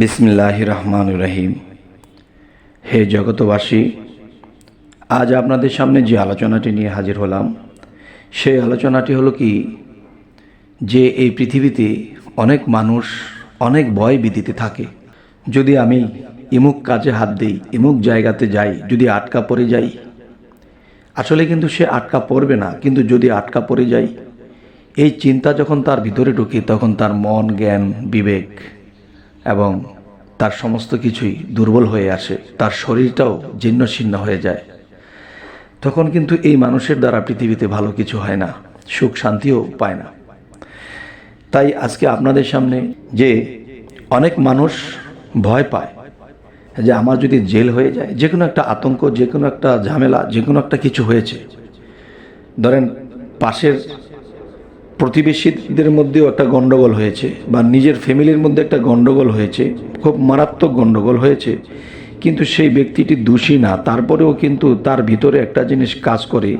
বিসমিল্লাহ রহমান রহিম। হে জগতবাসী, আজ আপনাদের সামনে যে আলোচনাটি নিয়ে হাজির হলাম, সেই আলোচনাটি হলো কি? যে এই পৃথিবীতে অনেক মানুষ অনেক ভয় বিধিতে থাকে। যদি আমি ইমুক কাজে হাত দিই, ইমুক জায়গাতে যাই, যদি আটকা পড়ে যাই, আসলে কিন্তু সে আটকা পড়বে না, কিন্তু যদি আটকা পড়ে যায় এই চিন্তা যখন তার ভিতরে ঢুকে, তখন তার মন, জ্ঞান, বিবেক এবং তার সমস্ত কিছুই দুর্বল হয়ে আসে। তার শরীরটাও জীর্ণ ছিন্ন হয়ে যায়। তখন কিন্তু এই মানুষের দ্বারা পৃথিবীতে ভালো কিছু হয় না, সুখ শান্তিও পায় না। তাই আজকে আপনাদের সামনে যে অনেক মানুষ ভয় পায় যে আমার যদি জেল হয়ে যায়, যে কোনো একটা আতঙ্ক, যে কোনো একটা ঝামেলা, যে কোনো একটা কিছু হয়েছে। ধরেন পাশের প্রতিবেশীদের মধ্যেও একটা গণ্ডগোল হয়েছে বা নিজের ফ্যামিলির মধ্যে একটা গণ্ডগোল হয়েছে, খুব মারাত্মক গণ্ডগোল হয়েছে। কিন্তু সেই ব্যক্তিটি দোষী না, তারপরেও কিন্তু তার ভিতরে একটা জিনিস কাজ করে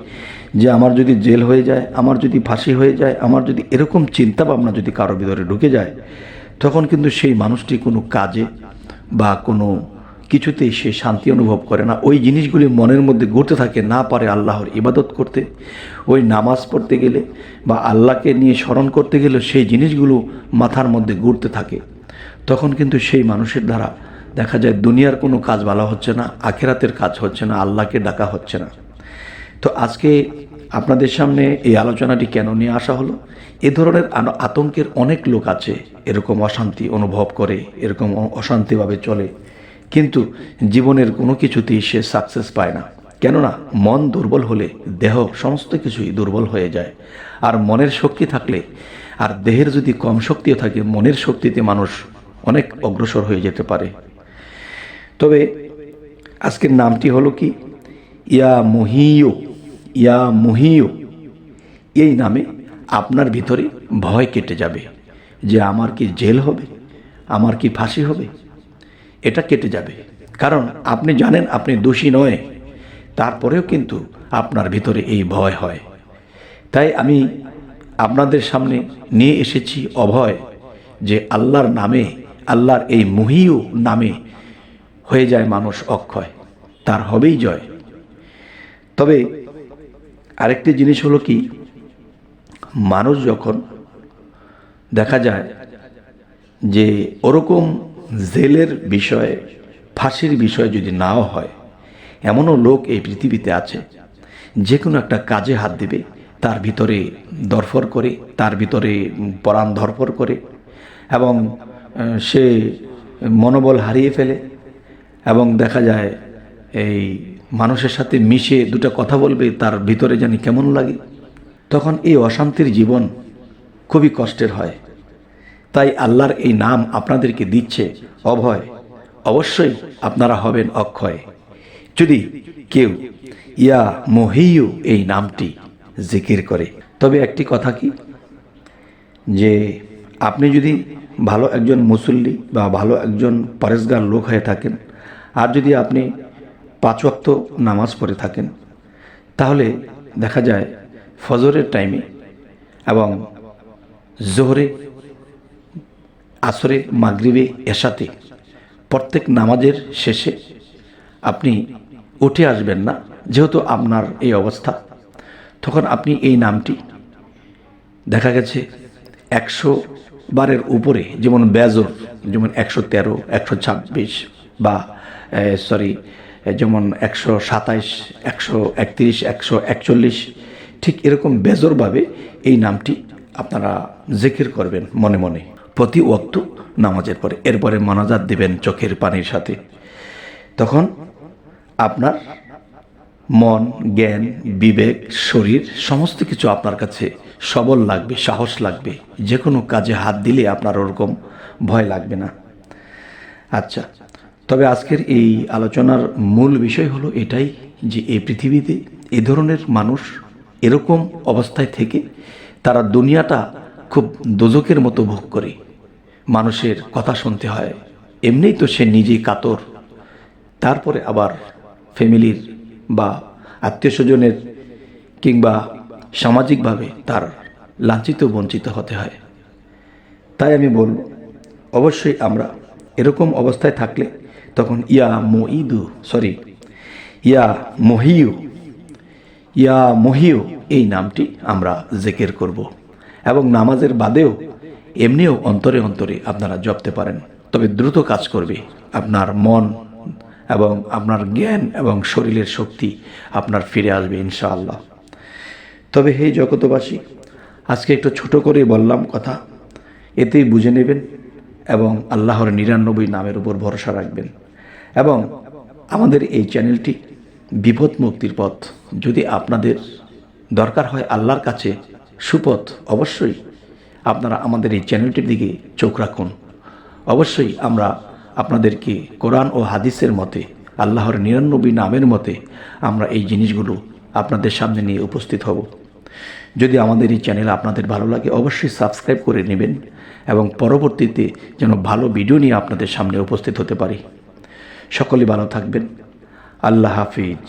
যে আমার যদি জেল হয়ে যায়, আমার যদি ফাঁসি হয়ে যায়, আমার যদি এরকম চিন্তা ভাবনা যদি কারও ভিতরে ঢুকে যায়, তখন কিন্তু সেই মানুষটি কোনো কাজে বা কোনো কিছুতেই সে শান্তি অনুভব করে না। ওই জিনিসগুলি মনের মধ্যে ঘুরতে থাকে, না পারে আল্লাহর ইবাদত করতে। ওই নামাজ পড়তে গেলে বা আল্লাহকে নিয়ে স্মরণ করতে গেলে সেই জিনিসগুলো মাথার মধ্যে ঘুরতে থাকে। তখন কিন্তু সেই মানুষের দ্বারা দেখা যায় দুনিয়ার কোনো কাজ ভালো হচ্ছে না, আখেরাতের কাজ হচ্ছে না, আল্লাহকে ডাকা হচ্ছে না। তো আজকে আপনাদের সামনে এই আলোচনাটি কেন নিয়ে আসা হলো? এ ধরনের আতঙ্কের অনেক লোক আছে, এরকম অশান্তি অনুভব করে, এরকম অশান্তিভাবে চলে। কিন্তু জীবনের কোনো কিছুতেই সে সাকসেস পায় না। কেননা, মন দুর্বল হলে দেহ সমস্ত কিছুই দুর্বল হয়ে যায়। আর মনের শক্তি থাকলে, আর দেহের যদি কম শক্তিও থাকে, মনের শক্তিতে মানুষ অনেক অগ্রসর হয়ে যেতে পারে। তবে আজকের নামটি হলো কি? ইয়া মহিও ইয়া মহিও এই নামে আপনার ভিতরে ভয় কেটে যাবে যে, আমার কি জেল হবে? আমার কি ফাঁসি হবে? এটা কেটে যাবে। কারণ আপনি জানেন আপনি দোষী নয়, তারপরেও কিন্তু আপনার ভিতরে এই ভয় হয়। তাই আমি আপনাদের সামনে নিয়ে এসেছি অভয় যে আল্লাহর নামে, আল্লাহর এই মহিও নামে হয়ে যায় মানুষ অক্ষয়। তার হবেই জয়। তবে আরেকটি জিনিস হলো কি, মানুষ যখন দেখা যায় যে ওরকম জেলের বিষয়ে, ফাঁসির বিষয়ে যদি নাও হয়, এমনও লোক এই পৃথিবীতে আছে, যে কোনো একটা কাজে হাত দেবে, তার ভিতরে দরফর করে, তার ভিতরে পরাণ ধরফর করে, এবং সে মনোবল হারিয়ে ফেলে, এবং দেখা যায় এই মানুষের সাথে মিশে দুটো কথা বলবে, তার ভিতরে জানি কেমন লাগে, তখন এই অশান্তির জীবন খুবই কষ্টের হয়। তাই আল্লাহর এই নাম আপনাদেরকে দিচ্ছে অভয়। অবশ্যই আপনারা হবেন অক্ষয়। যদি কেউ, ইয়া মহিয়ু এই নামটি জিকির করে, তবে একটি কথা কি? যে আপনি যদি ভালো একজন মুসল্লি বা ভালো একজন পরেশগার লোক হয়ে থাকেন, আর যদি আপনি পাঁচওয়াক্ত নামাজ পড়ে থাকেন, তাহলে দেখা যায় ফজরের টাইমে এবং জোহরে আসরে মাগরিবে এসাতে, প্রত্যেক নামাজের শেষে আপনি উঠে আসবেন না, যেহেতু আপনার এই অবস্থা। তখন আপনি এই নামটি, দেখা গেছে একশো বারের উপরে, যেমন বেজর, যেমন একশো তেরো, একশো ছাব্বিশ বা সরি যেমন একশো সাতাইশ, একশো একত্রিশ, একশো একচল্লিশ, ঠিক এরকম বেজরভাবে এই নামটি আপনারা জিকির করবেন মনে মনে। প্রতি ওক্ত নামাজের পরে, এরপরে মনাজাত দিবেন চোখের পানির সাথে। তখন আপনার মন, জ্ঞান, বিবেক, শরীর, সমস্ত কিছু আপনার কাছে সবল লাগবে, সাহস লাগবে। যে কোনো কাজে হাত দিলে আপনার ওরকম ভয় লাগবে না। আচ্ছা তবে আজকের এই আলোচনার মূল বিষয় হলো এটাই যে এই পৃথিবীতে এ ধরনের মানুষ এরকম অবস্থায় থেকে তারা দুনিয়াটা খুব দোজকের মতো ভোগ করে। মানুষের কথা শুনতে হয়। এমনিই তো সে নিজেই কাতর। তারপরে আবার ফ্যামিলির বা আত্মীয় স্বজনের কিংবা সামাজিকভাবে তার লাঞ্ছিত, বঞ্চিত হতে হয়। তাই আমি বলব, অবশ্যই আমরা এরকম অবস্থায় থাকলে তখন ইয়া মঈদু, সরি, ইয়া মহিউ ইয়া মহিউ এই নামটি আমরা জেকের করব। এবং নামাজের বাদেও এমনিও অন্তরে অন্তরে আপনারা জপতে পারেন। তবে দ্রুত কাজ করবে। আপনার মন এবং আপনার জ্ঞান এবং শরীরের শক্তি আপনার ফিরে আসবে ইনশাআল্লাহ। তবে হে জগতবাসী আজকে একটু ছোট করে বললাম কথা। এতেই বুঝে নেবেন এবং আল্লাহর নিরানব্বই নামের উপর ভরসা রাখবেন। এবং আমাদের এই চ্যানেলটি বিপদ মুক্তির পথ। যদি আপনাদের দরকার হয় আল্লাহর কাছে সুপথ অবশ্যই আপনারা আমাদের এই চ্যানেলটির দিকে চোখ রাখুন। অবশ্যই আমরা আপনাদেরকে কোরআন ও হাদিসের মতে, আল্লাহর নিরানব্বই নামের মতে আমরা এই জিনিসগুলো আপনাদের সামনে নিয়ে উপস্থিত হব। যদি আমাদের এই চ্যানেল আপনাদের ভালো লাগে, অবশ্যই সাবস্ক্রাইব করে নেবেন এবং পরবর্তীতে যেন ভালো ভিডিও নিয়ে আপনাদের সামনে উপস্থিত হতে পারি। সকলে ভালো থাকবেন। আল্লাহ হাফিজ।